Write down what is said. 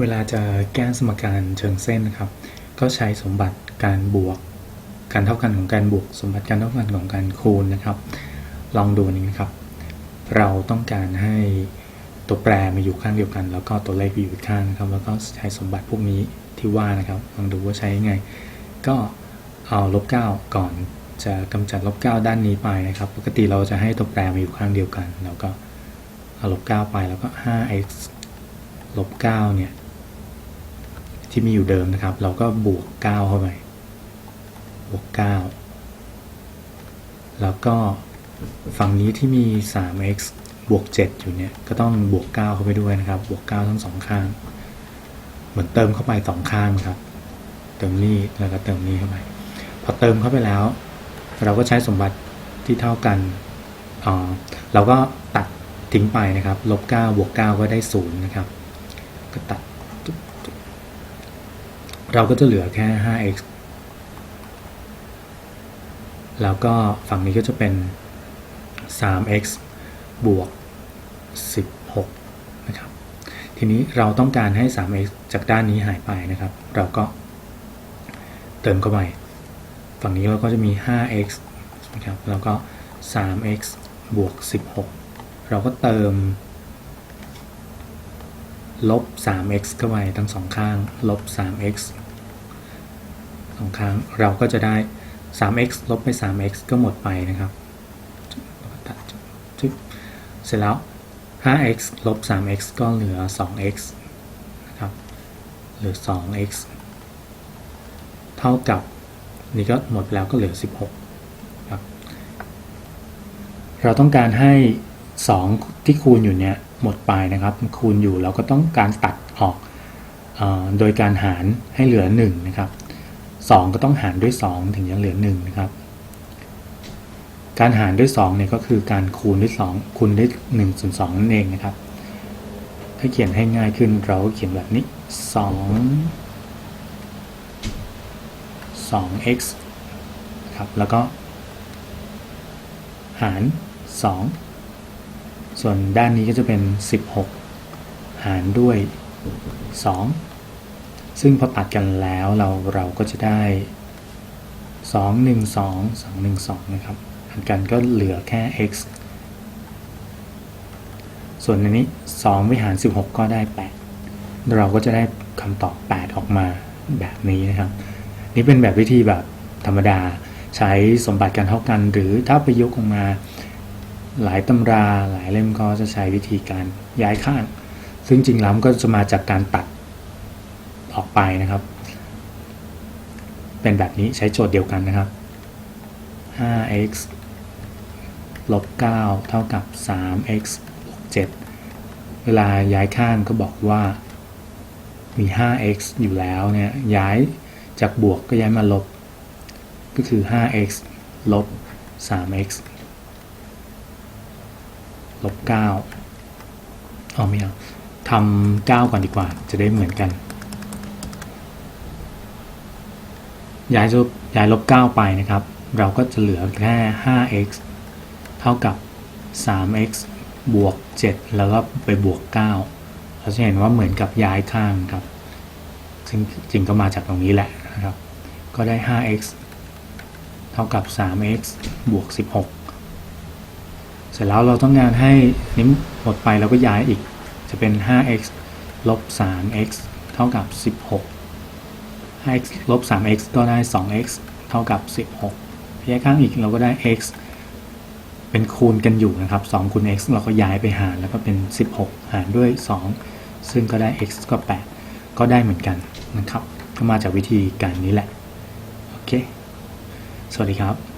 เวลาจะแก้สมการเชิงเส้นนะครับ ก็ใช้สมบัติการบวก การเท่ากันของการบวก สมบัติการเท่ากันของการคูณนะครับ ลองดูนี้นะครับ เราต้องการให้ตัวแปรมาอยู่ข้างเดียวกัน แล้วก็ตัวเลขอยู่อีกข้างนะครับ แล้วก็ใช้สมบัติพวกนี้ที่ว่านะครับ ลองดูว่าใช้ยังไง ก็เอาลบ9ก่อนจะกำจัดลบ9ด้านนี้ไปนะครับ ปกติเราจะให้ตัวแปรมาอยู่ข้างเดียวกัน แล้วก็เอาลบ9ไปแล้วก็ 5x ลบ9เนี่ย ที่มีอยู่เดิมนะครับ เราก็บวก 9 เข้าไป บวก 9 แล้วก็ฝั่งนี้ที่มี 3x บวก 7 อยู่เนี่ย ก็ต้องบวก 9 เข้าไปด้วยนะครับ บวก 9 ทั้งสองข้าง เหมือนเติมเข้าไปสองข้างครับ เติมนี่แล้วก็เติมนี่เข้าไป พอเติมเข้าไปแล้ว เราก็ใช้สมบัติที่เท่ากันอ่าเราก็ตัดทิ้งไปนะครับ ลบ 9 บวก 9 ก็ได้ 0 นะครับ ก็ตัด เราก็จะเหลือแค่ 5x แล้วก็ฝั่งนี้ก็จะเป็น 3x บวก 16 นะครับ ทีนี้เราต้องการให้ 3x จากด้านนี้หายไปนะครับ เราก็เติมเข้าไป ฝั่งนี้เราก็จะมี 5x นะครับ แล้วก็ 3x บวก 16 เราก็เติม ลบ 3x เข้าไปทั้งสองข้าง ลบ 3x สองข้งเราก็จะได้ 3x ลบไป 3x ก็หมดไปนะครับ เสร็จแล้ว 5x ลบ 3x ก็เหลือ 2x นะครับ เหลือ 2x เท่ากับ นี่ก็หมดแล้วก็เหลือ 16ครับ เราต้องการให้ 2 ที่คูณอยู่เนี่ยหมดไปนะครับ คูณอยู่เราก็ต้องการตัดออกอโดยการหารให้เหลือ 1 นะครับ 2 ก็ต้องหารด้วย 2 ถึงจะเหลือ1นะครับ การหารด้วย2เนี่ยก็คือการคูณด้วย 2 คูณด้วย1ส่วน2นั่นเองนะครับ ถ้าเขียนให้ง่ายขึ้นเราก็เขียนแบบนี้ 2 2x ครับแล้วก็ หาร 2 ส่วนด้านนี้ก็จะเป็น 16 หารด้วย 2 ซึ่งพอตัดกันแล้วเราเราก็จะได้ 2 1 2 2 1 2 นะครับหารกันก็เหลือแค่ x ส่วนอันนี้ 2 วิหาร 16 ก็ได้ 8 เราก็จะได้คำตอบ 8 ออกมาแบบนี้นะครับ นี่เป็นแบบวิธีแบบธรรมดาใช้สมบัติการเท่ากัน หรือถ้าไปยกออกมาหลายตำราหลายเล่มก็จะใช้วิธีการย้ายข้าง ซึ่งจริงแล้วก็จะมาจากการตัด ออกไปนะครับ เป็นแบบนี้ใช้โจทย์เดียวกันนะครับ 5x ลบ 9 เท่ากับ 3x บวก 7 เวลาย้ายข้างก็บอกว่า มี 5x อยู่แล้วเนี่ย ย้ายจากบวกก็ย้ายมาลบ ก็คือ 5x ลบ 3x ลบ 9 เอาไม่เอาทำ 9 ก่อนดีกว่า จะได้เหมือนกัน ย้ายลบย้ายลบ 9 ไปนะครับ เราก็จะเหลือแค่ 5x เท่ากับ 3x บวก 7 แล้วก็ไปบวก 9 เราจะเห็นว่าเหมือนกับย้ายข้างครับ ซึ่งจริงก็มาจากตรงนี้แหละนะครับ ก็ได้ 5x เท่ากับ 3x บวก 16 เสร็จแล้วเราต้องการให้นี้มหมดไปเราก็ย้ายอีก จะเป็น 5x ลบ 3x เท่ากับ 16 x ลบ 3x ก็ได้ 2x เท่ากับ 16ย้ายข้างอีกเราก็ได้ x เป็นคูณกันอยู่นะครับ 2 คูณ x เราก็ย้ายไปหารแล้วก็เป็น 16 หารด้วย 2 ซึ่งก็ได้ x ก็ 8 ก็ได้เหมือนกันนะครับ ก็มาจากวิธีการนี้แหละ โอเค สวัสดีครับ